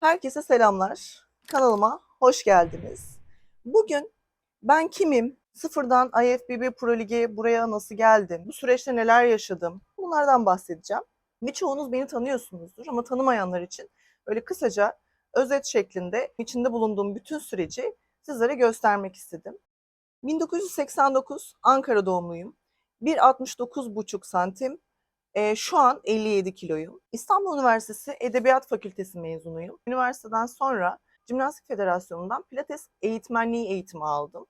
Herkese selamlar. Kanalıma hoş geldiniz. Bugün ben kimim? Sıfırdan IFBB Pro Lig'e buraya nasıl geldim? Bu süreçte neler yaşadım? Bunlardan bahsedeceğim. Birçoğunuz beni tanıyorsunuzdur ama tanımayanlar için öyle kısaca özet şeklinde içinde bulunduğum bütün süreci sizlere göstermek istedim. 1989 Ankara doğumluyum. 1.69,5 santim. Ee, şu an 57 kiloyum. İstanbul Üniversitesi Edebiyat Fakültesi mezunuyum. Üniversiteden sonra Jimnastik Federasyonu'ndan Pilates eğitmenliği eğitimi aldım.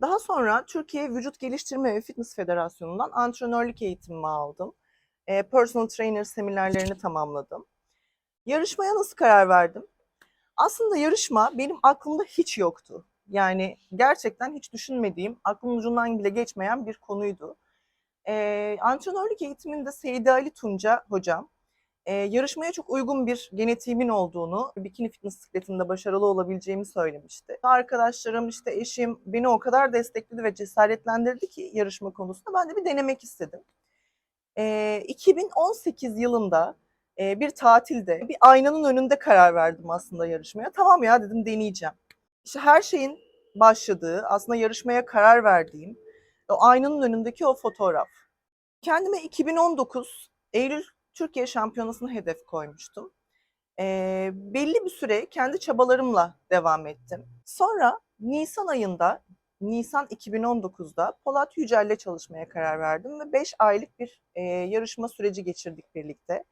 Daha sonra Türkiye Vücut Geliştirme ve Fitness Federasyonu'ndan antrenörlük eğitimimi aldım. Ee, personal trainer seminerlerini tamamladım. Yarışmaya nasıl karar verdim? Aslında yarışma benim aklımda hiç yoktu. Yani gerçekten hiç düşünmediğim, aklımın ucundan bile geçmeyen bir konuydu. Ee, antrenörlük eğitiminde Seydi Ali Tunca hocam e, yarışmaya çok uygun bir genetiğimin olduğunu, bikini fitness bisikletinde başarılı olabileceğimi söylemişti. Arkadaşlarım, işte eşim beni o kadar destekledi ve cesaretlendirdi ki yarışma konusunda ben de bir denemek istedim. Ee, 2018 yılında e, bir tatilde bir aynanın önünde karar verdim aslında yarışmaya. Tamam ya dedim deneyeceğim. İşte her şeyin başladığı, aslında yarışmaya karar verdiğim o aynanın önündeki o fotoğraf. Kendime 2019 Eylül Türkiye Şampiyonası'nı hedef koymuştum. Ee, belli bir süre kendi çabalarımla devam ettim. Sonra Nisan ayında, Nisan 2019'da Polat Yücel'le çalışmaya karar verdim ve 5 aylık bir e, yarışma süreci geçirdik birlikte.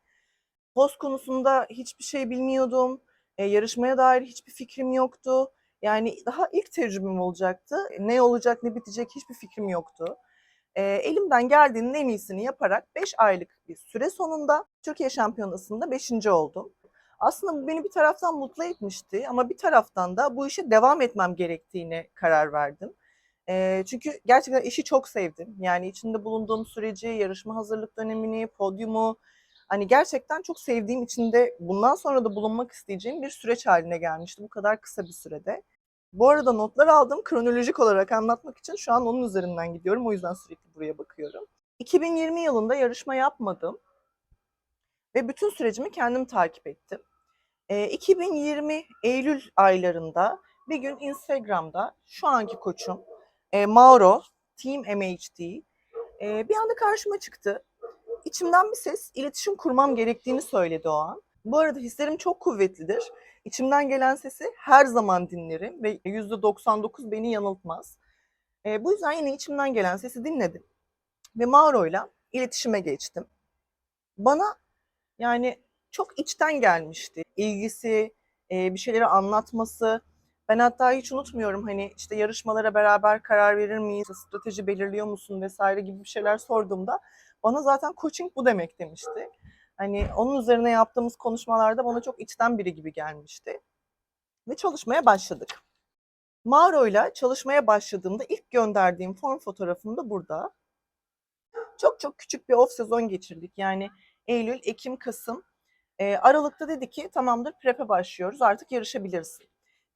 Post konusunda hiçbir şey bilmiyordum. E, yarışmaya dair hiçbir fikrim yoktu. Yani daha ilk tecrübem olacaktı. Ne olacak ne bitecek hiçbir fikrim yoktu. E, elimden geldiğinin en iyisini yaparak 5 aylık bir süre sonunda Türkiye Şampiyonası'nda 5. oldum. Aslında bu beni bir taraftan mutlu etmişti ama bir taraftan da bu işe devam etmem gerektiğine karar verdim. E, çünkü gerçekten işi çok sevdim. Yani içinde bulunduğum süreci, yarışma hazırlık dönemini, podyumu, hani gerçekten çok sevdiğim içinde bundan sonra da bulunmak isteyeceğim bir süreç haline gelmişti bu kadar kısa bir sürede. Bu arada notlar aldım kronolojik olarak anlatmak için şu an onun üzerinden gidiyorum. O yüzden sürekli buraya bakıyorum. 2020 yılında yarışma yapmadım ve bütün sürecimi kendim takip ettim. E, 2020 Eylül aylarında bir gün Instagram'da şu anki koçum e, Mauro, Team MHD e, bir anda karşıma çıktı. İçimden bir ses iletişim kurmam gerektiğini söyledi o an. Bu arada hislerim çok kuvvetlidir. İçimden gelen sesi her zaman dinlerim ve %99 beni yanıltmaz. E, bu yüzden yine içimden gelen sesi dinledim. Ve Mauro'yla iletişime geçtim. Bana yani çok içten gelmişti. İlgisi, e, bir şeyleri anlatması. Ben hatta hiç unutmuyorum hani işte yarışmalara beraber karar verir miyiz, strateji belirliyor musun vesaire gibi bir şeyler sorduğumda bana zaten coaching bu demek demişti. Hani onun üzerine yaptığımız konuşmalarda bana çok içten biri gibi gelmişti. Ve çalışmaya başladık. Mauro'yla çalışmaya başladığımda ilk gönderdiğim form fotoğrafım da burada. Çok çok küçük bir off sezon geçirdik. Yani Eylül, Ekim, Kasım. E, Aralık'ta dedi ki tamamdır prep'e başlıyoruz artık yarışabilirsin.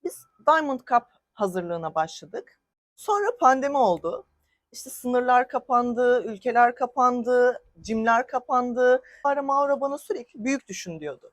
Biz Diamond Cup hazırlığına başladık. Sonra pandemi oldu. İşte sınırlar kapandı, ülkeler kapandı, cimler kapandı. Ara Maura bana sürekli büyük düşün diyordu.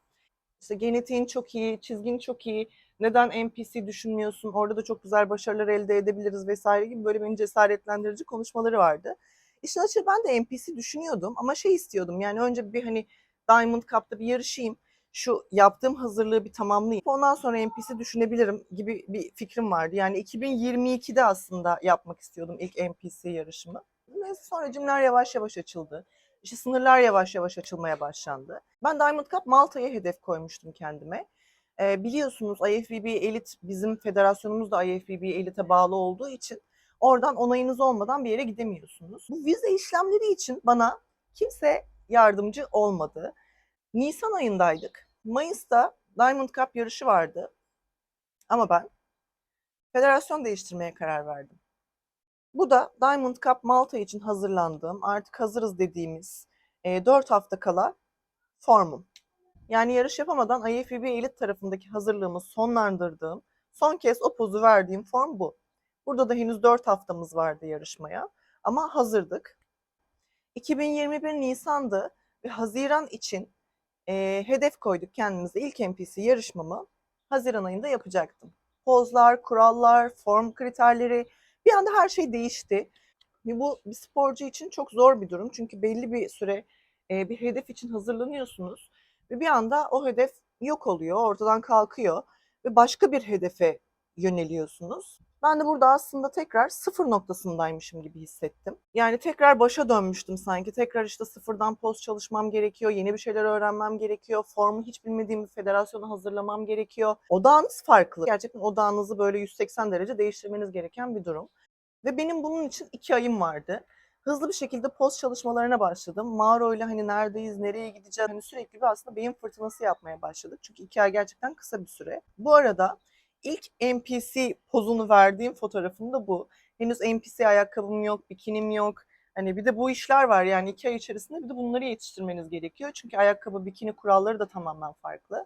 İşte genetiğin çok iyi, çizgin çok iyi, neden NPC düşünmüyorsun, orada da çok güzel başarılar elde edebiliriz vesaire gibi böyle beni cesaretlendirici konuşmaları vardı. İşin açığı ben de NPC düşünüyordum ama şey istiyordum yani önce bir hani Diamond Cup'ta bir yarışayım, şu yaptığım hazırlığı bir tamamlayayım. Ondan sonra NPC düşünebilirim gibi bir fikrim vardı. Yani 2022'de aslında yapmak istiyordum ilk NPC yarışımı. Ve sonra cimler yavaş yavaş açıldı. İşte sınırlar yavaş yavaş açılmaya başlandı. Ben Diamond Cup Malta'ya hedef koymuştum kendime. Ee, biliyorsunuz IFBB Elit bizim federasyonumuz da IFBB Elit'e bağlı olduğu için oradan onayınız olmadan bir yere gidemiyorsunuz. Bu vize işlemleri için bana kimse yardımcı olmadı. Nisan ayındaydık. Mayıs'ta Diamond Cup yarışı vardı. Ama ben federasyon değiştirmeye karar verdim. Bu da Diamond Cup Malta için hazırlandığım, artık hazırız dediğimiz e, 4 hafta kala formum. Yani yarış yapamadan IFBB Elit tarafındaki hazırlığımı sonlandırdığım, son kez o pozu verdiğim form bu. Burada da henüz 4 haftamız vardı yarışmaya ama hazırdık. 2021 Nisan'dı ve Haziran için e, hedef koyduk kendimize ilk NPC yarışmamı Haziran ayında yapacaktım. Pozlar, kurallar, form kriterleri bir anda her şey değişti. Bu bir sporcu için çok zor bir durum. Çünkü belli bir süre e, bir hedef için hazırlanıyorsunuz ve bir anda o hedef yok oluyor, ortadan kalkıyor ve başka bir hedefe yöneliyorsunuz. Ben de burada aslında tekrar sıfır noktasındaymışım gibi hissettim. Yani tekrar başa dönmüştüm sanki. Tekrar işte sıfırdan post çalışmam gerekiyor, yeni bir şeyler öğrenmem gerekiyor, formu hiç bilmediğim bir federasyona hazırlamam gerekiyor. Odağınız farklı. Gerçekten odağınızı böyle 180 derece değiştirmeniz gereken bir durum. Ve benim bunun için iki ayım vardı. Hızlı bir şekilde post çalışmalarına başladım. Mağaro ile hani neredeyiz, nereye gideceğiz, hani sürekli bir aslında beyin fırtınası yapmaya başladık. Çünkü iki ay gerçekten kısa bir süre. Bu arada ilk NPC pozunu verdiğim fotoğrafım da bu. Henüz NPC ayakkabım yok, bikinim yok. Hani bir de bu işler var yani iki ay içerisinde bir de bunları yetiştirmeniz gerekiyor. Çünkü ayakkabı, bikini kuralları da tamamen farklı.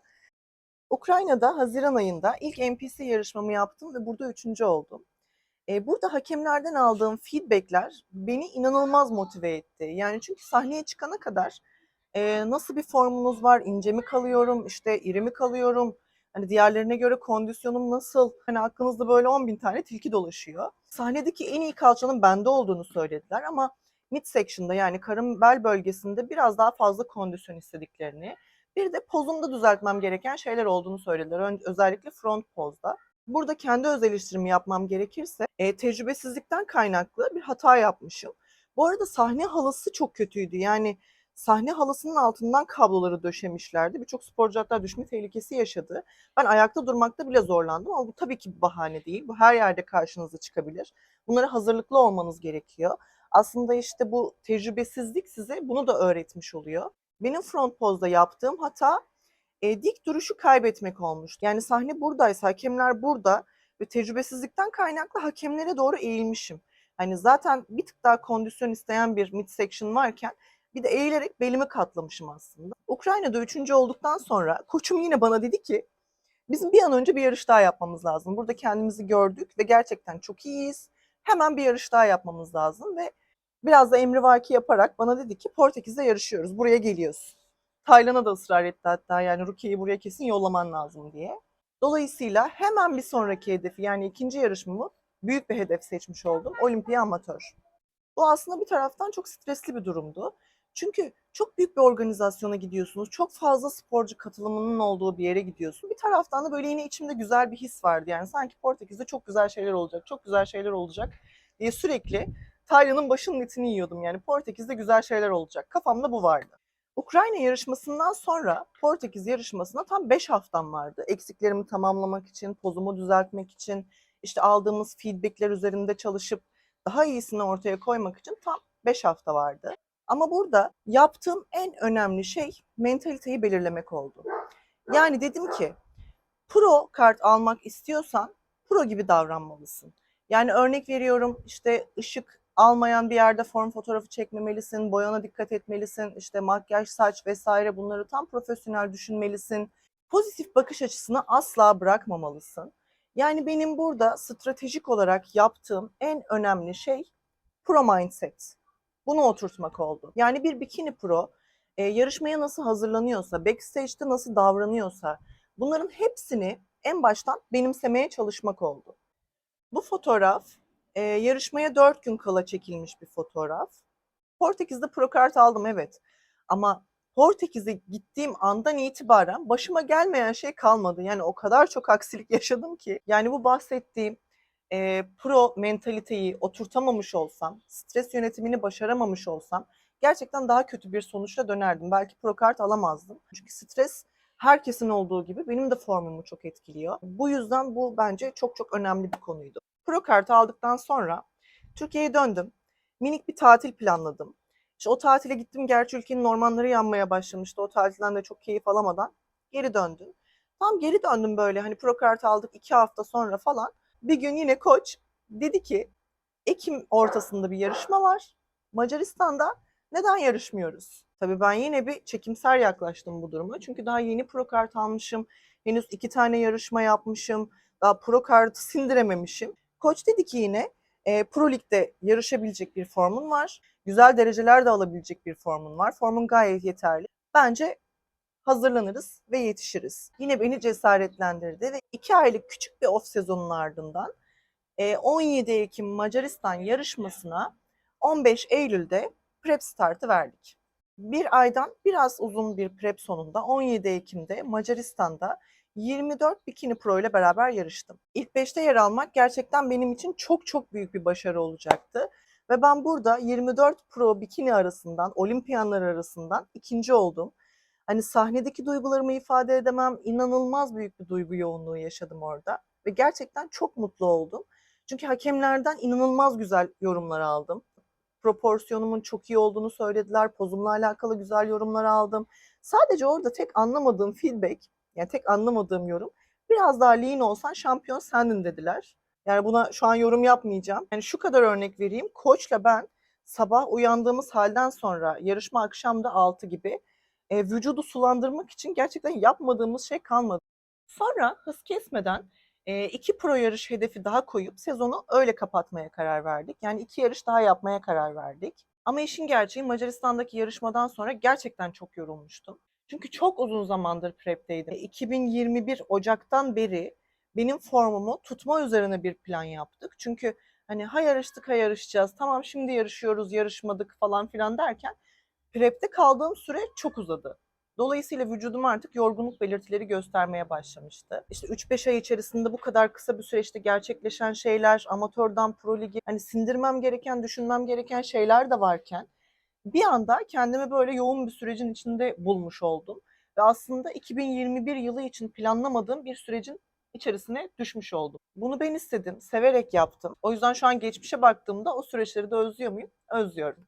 Ukrayna'da Haziran ayında ilk NPC yarışmamı yaptım ve burada üçüncü oldum. E, burada hakemlerden aldığım feedbackler beni inanılmaz motive etti. Yani çünkü sahneye çıkana kadar e, nasıl bir formunuz var, ince mi kalıyorum, işte iri mi kalıyorum, hani diğerlerine göre kondisyonum nasıl, hani aklınızda böyle 10 bin tane tilki dolaşıyor. Sahnedeki en iyi kalçanın bende olduğunu söylediler ama midsection'da yani karın bel bölgesinde biraz daha fazla kondisyon istediklerini, bir de pozumda düzeltmem gereken şeyler olduğunu söylediler. Ön- Özellikle front pozda. Burada kendi öz eleştirimi yapmam gerekirse e, tecrübesizlikten kaynaklı bir hata yapmışım. Bu arada sahne halısı çok kötüydü. Yani sahne halısının altından kabloları döşemişlerdi. Birçok sporcu hatta düşme tehlikesi yaşadı. Ben ayakta durmakta bile zorlandım ama bu tabii ki bir bahane değil. Bu her yerde karşınıza çıkabilir. Bunlara hazırlıklı olmanız gerekiyor. Aslında işte bu tecrübesizlik size bunu da öğretmiş oluyor. Benim front pozda yaptığım hata e, dik duruşu kaybetmek olmuştu. Yani sahne buradaysa, hakemler burada ve tecrübesizlikten kaynaklı hakemlere doğru eğilmişim. Hani zaten bir tık daha kondisyon isteyen bir midsection varken bir de eğilerek belimi katlamışım aslında. Ukrayna'da üçüncü olduktan sonra koçum yine bana dedi ki bizim bir an önce bir yarış daha yapmamız lazım. Burada kendimizi gördük ve gerçekten çok iyiyiz. Hemen bir yarış daha yapmamız lazım ve biraz da emrivaki yaparak bana dedi ki Portekiz'de yarışıyoruz. Buraya geliyorsun. Taylan'a da ısrar etti hatta yani Rukiye'yi buraya kesin yollaman lazım diye. Dolayısıyla hemen bir sonraki hedefi yani ikinci yarışmamı büyük bir hedef seçmiş oldum. Olimpiya amatör. Bu aslında bir taraftan çok stresli bir durumdu. Çünkü çok büyük bir organizasyona gidiyorsunuz. Çok fazla sporcu katılımının olduğu bir yere gidiyorsun. Bir taraftan da böyle yine içimde güzel bir his vardı. Yani sanki Portekiz'de çok güzel şeyler olacak, çok güzel şeyler olacak diye sürekli Taylan'ın başının etini yiyordum. Yani Portekiz'de güzel şeyler olacak. Kafamda bu vardı. Ukrayna yarışmasından sonra Portekiz yarışmasına tam 5 haftam vardı. Eksiklerimi tamamlamak için, pozumu düzeltmek için, işte aldığımız feedbackler üzerinde çalışıp daha iyisini ortaya koymak için tam 5 hafta vardı. Ama burada yaptığım en önemli şey mentaliteyi belirlemek oldu. Yani dedim ki pro kart almak istiyorsan pro gibi davranmalısın. Yani örnek veriyorum işte ışık almayan bir yerde form fotoğrafı çekmemelisin, boyana dikkat etmelisin, işte makyaj, saç vesaire bunları tam profesyonel düşünmelisin. Pozitif bakış açısını asla bırakmamalısın. Yani benim burada stratejik olarak yaptığım en önemli şey pro mindset. Bunu oturtmak oldu. Yani bir bikini pro e, yarışmaya nasıl hazırlanıyorsa, backstage'de nasıl davranıyorsa bunların hepsini en baştan benimsemeye çalışmak oldu. Bu fotoğraf e, yarışmaya 4 gün kala çekilmiş bir fotoğraf. Portekiz'de pro kart aldım evet. Ama Portekiz'e gittiğim andan itibaren başıma gelmeyen şey kalmadı. Yani o kadar çok aksilik yaşadım ki. Yani bu bahsettiğim e, pro mentaliteyi oturtamamış olsam, stres yönetimini başaramamış olsam gerçekten daha kötü bir sonuçla dönerdim. Belki pro kart alamazdım. Çünkü stres herkesin olduğu gibi benim de formumu çok etkiliyor. Bu yüzden bu bence çok çok önemli bir konuydu. Pro kartı aldıktan sonra Türkiye'ye döndüm. Minik bir tatil planladım. İşte o tatile gittim. Gerçi ülkenin ormanları yanmaya başlamıştı. O tatilden de çok keyif alamadan geri döndüm. Tam geri döndüm böyle hani pro kartı aldık iki hafta sonra falan. Bir gün yine koç dedi ki Ekim ortasında bir yarışma var. Macaristan'da neden yarışmıyoruz? Tabii ben yine bir çekimser yaklaştım bu duruma. Çünkü daha yeni pro kart almışım. Henüz iki tane yarışma yapmışım. Daha pro kartı sindirememişim. Koç dedi ki yine e, Pro Lig'de yarışabilecek bir formun var. Güzel dereceler de alabilecek bir formun var. Formun gayet yeterli. Bence hazırlanırız ve yetişiriz. Yine beni cesaretlendirdi ve iki aylık küçük bir off sezonun ardından e, 17 Ekim Macaristan yarışmasına 15 Eylül'de prep startı verdik. Bir aydan biraz uzun bir prep sonunda 17 Ekim'de Macaristan'da 24 Bikini Pro ile beraber yarıştım. İlk 5'te yer almak gerçekten benim için çok çok büyük bir başarı olacaktı. Ve ben burada 24 Pro Bikini arasından, olimpiyanlar arasından ikinci oldum. Hani sahnedeki duygularımı ifade edemem, inanılmaz büyük bir duygu yoğunluğu yaşadım orada. Ve gerçekten çok mutlu oldum. Çünkü hakemlerden inanılmaz güzel yorumlar aldım. Proporsiyonumun çok iyi olduğunu söylediler. Pozumla alakalı güzel yorumlar aldım. Sadece orada tek anlamadığım feedback, yani tek anlamadığım yorum biraz daha lean olsan şampiyon sendin dediler. Yani buna şu an yorum yapmayacağım. Yani şu kadar örnek vereyim. Koçla ben sabah uyandığımız halden sonra yarışma akşamda 6 gibi e, vücudu sulandırmak için gerçekten yapmadığımız şey kalmadı. Sonra hız kesmeden e, iki pro yarış hedefi daha koyup sezonu öyle kapatmaya karar verdik. Yani iki yarış daha yapmaya karar verdik. Ama işin gerçeği Macaristan'daki yarışmadan sonra gerçekten çok yorulmuştum. Çünkü çok uzun zamandır prep'teydim. 2021 Ocak'tan beri benim formumu tutma üzerine bir plan yaptık. Çünkü hani ha yarıştık ha yarışacağız. Tamam şimdi yarışıyoruz, yarışmadık falan filan derken prep'te kaldığım süre çok uzadı. Dolayısıyla vücudum artık yorgunluk belirtileri göstermeye başlamıştı. İşte 3-5 ay içerisinde bu kadar kısa bir süreçte gerçekleşen şeyler, amatörden pro ligi, hani sindirmem gereken, düşünmem gereken şeyler de varken bir anda kendimi böyle yoğun bir sürecin içinde bulmuş oldum. Ve aslında 2021 yılı için planlamadığım bir sürecin içerisine düşmüş oldum. Bunu ben istedim, severek yaptım. O yüzden şu an geçmişe baktığımda o süreçleri de özlüyor muyum? Özlüyorum.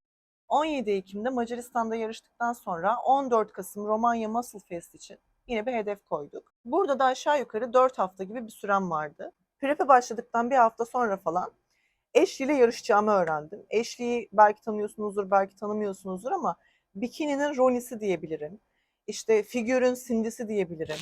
17 Ekim'de Macaristan'da yarıştıktan sonra 14 Kasım Romanya Muscle Fest için yine bir hedef koyduk. Burada da aşağı yukarı 4 hafta gibi bir sürem vardı. Prep'e başladıktan bir hafta sonra falan Ashley ile yarışacağımı öğrendim. Ashley'i belki tanıyorsunuzdur, belki tanımıyorsunuzdur ama Bikini'nin Ronnie'si diyebilirim. İşte figürün Cindy'si diyebilirim.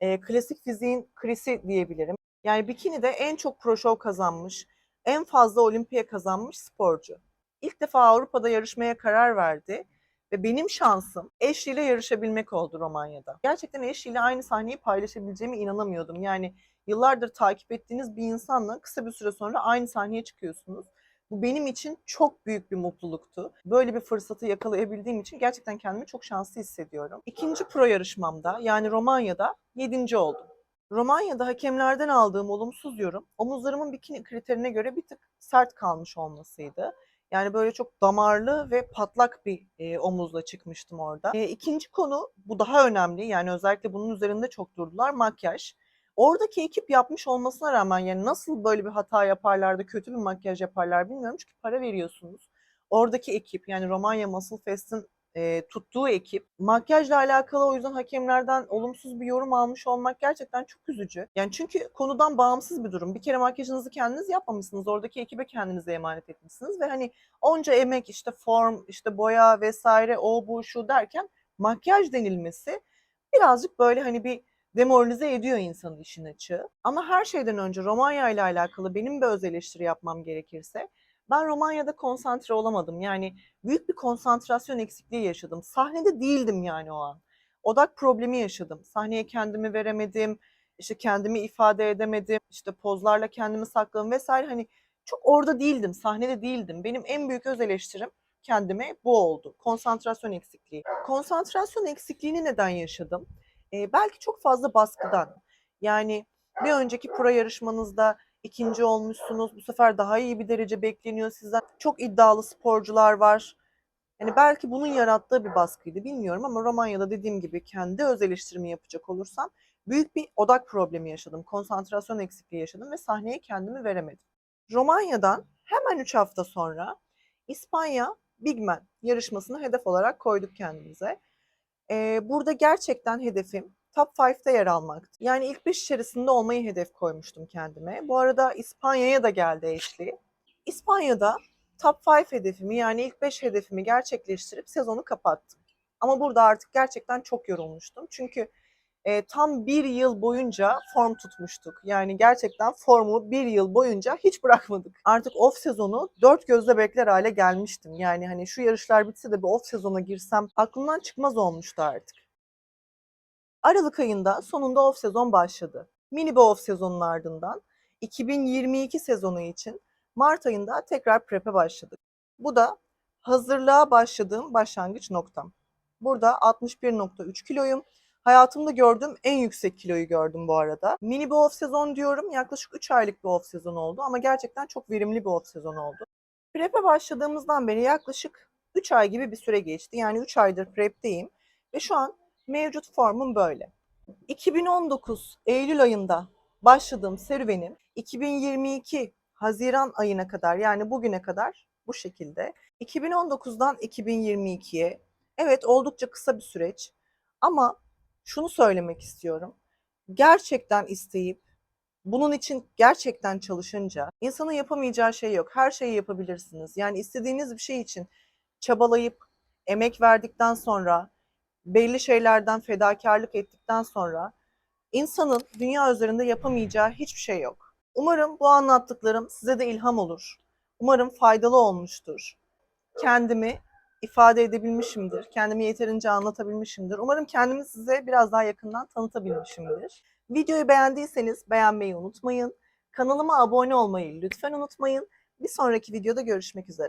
E, klasik fiziğin Chris'i diyebilirim. Yani Bikini'de en çok pro show kazanmış, en fazla olimpiya kazanmış sporcu ilk defa Avrupa'da yarışmaya karar verdi. Ve benim şansım ile yarışabilmek oldu Romanya'da. Gerçekten ile aynı sahneyi paylaşabileceğime inanamıyordum. Yani yıllardır takip ettiğiniz bir insanla kısa bir süre sonra aynı sahneye çıkıyorsunuz. Bu benim için çok büyük bir mutluluktu. Böyle bir fırsatı yakalayabildiğim için gerçekten kendimi çok şanslı hissediyorum. İkinci pro yarışmamda yani Romanya'da yedinci oldum. Romanya'da hakemlerden aldığım olumsuz yorum omuzlarımın bikini kriterine göre bir tık sert kalmış olmasıydı. Yani böyle çok damarlı ve patlak bir e, omuzla çıkmıştım orada. E, ikinci konu bu daha önemli. Yani özellikle bunun üzerinde çok durdular. Makyaj. Oradaki ekip yapmış olmasına rağmen yani nasıl böyle bir hata yaparlar da kötü bir makyaj yaparlar bilmiyorum. Çünkü para veriyorsunuz. Oradaki ekip yani Romanya Muscle Fest'in e, tuttuğu ekip makyajla alakalı o yüzden hakemlerden olumsuz bir yorum almış olmak gerçekten çok üzücü. Yani çünkü konudan bağımsız bir durum. Bir kere makyajınızı kendiniz yapmamışsınız. Oradaki ekibe kendinize emanet etmişsiniz ve hani onca emek işte form, işte boya vesaire o bu şu derken makyaj denilmesi birazcık böyle hani bir demoralize ediyor insanın işin açığı. Ama her şeyden önce Romanya ile alakalı benim bir öz eleştiri yapmam gerekirse ben Romanya'da konsantre olamadım. Yani büyük bir konsantrasyon eksikliği yaşadım. Sahnede değildim yani o an. Odak problemi yaşadım. Sahneye kendimi veremedim. İşte kendimi ifade edemedim. İşte pozlarla kendimi sakladım vesaire. Hani çok orada değildim. Sahnede değildim. Benim en büyük öz eleştirim kendime bu oldu. Konsantrasyon eksikliği. Konsantrasyon eksikliğini neden yaşadım? Ee, belki çok fazla baskıdan. Yani bir önceki pro yarışmanızda ikinci olmuşsunuz. Bu sefer daha iyi bir derece bekleniyor sizden. Çok iddialı sporcular var. Yani belki bunun yarattığı bir baskıydı bilmiyorum ama Romanya'da dediğim gibi kendi öz eleştirimi yapacak olursam büyük bir odak problemi yaşadım. Konsantrasyon eksikliği yaşadım ve sahneye kendimi veremedim. Romanya'dan hemen 3 hafta sonra İspanya Big Man yarışmasını hedef olarak koyduk kendimize. Ee, burada gerçekten hedefim top 5'te yer almaktı. Yani ilk 5 içerisinde olmayı hedef koymuştum kendime. Bu arada İspanya'ya da geldi Ashley. İspanya'da top 5 hedefimi yani ilk 5 hedefimi gerçekleştirip sezonu kapattım. Ama burada artık gerçekten çok yorulmuştum. Çünkü e, tam bir yıl boyunca form tutmuştuk. Yani gerçekten formu bir yıl boyunca hiç bırakmadık. Artık off sezonu dört gözle bekler hale gelmiştim. Yani hani şu yarışlar bitse de bir off sezona girsem aklımdan çıkmaz olmuştu artık. Aralık ayında sonunda off sezon başladı. Mini bir off sezonun ardından 2022 sezonu için Mart ayında tekrar prep'e başladık. Bu da hazırlığa başladığım başlangıç noktam. Burada 61.3 kiloyum. Hayatımda gördüğüm en yüksek kiloyu gördüm bu arada. Mini bir off sezon diyorum. Yaklaşık 3 aylık bir off sezon oldu ama gerçekten çok verimli bir off sezon oldu. Prep'e başladığımızdan beri yaklaşık 3 ay gibi bir süre geçti. Yani 3 aydır prep'teyim ve şu an mevcut formum böyle. 2019 Eylül ayında başladığım serüvenim 2022 Haziran ayına kadar yani bugüne kadar bu şekilde. 2019'dan 2022'ye evet oldukça kısa bir süreç ama şunu söylemek istiyorum. Gerçekten isteyip bunun için gerçekten çalışınca insanın yapamayacağı şey yok. Her şeyi yapabilirsiniz. Yani istediğiniz bir şey için çabalayıp emek verdikten sonra belli şeylerden fedakarlık ettikten sonra insanın dünya üzerinde yapamayacağı hiçbir şey yok. Umarım bu anlattıklarım size de ilham olur. Umarım faydalı olmuştur. Kendimi ifade edebilmişimdir. Kendimi yeterince anlatabilmişimdir. Umarım kendimi size biraz daha yakından tanıtabilmişimdir. Videoyu beğendiyseniz beğenmeyi unutmayın. Kanalıma abone olmayı lütfen unutmayın. Bir sonraki videoda görüşmek üzere.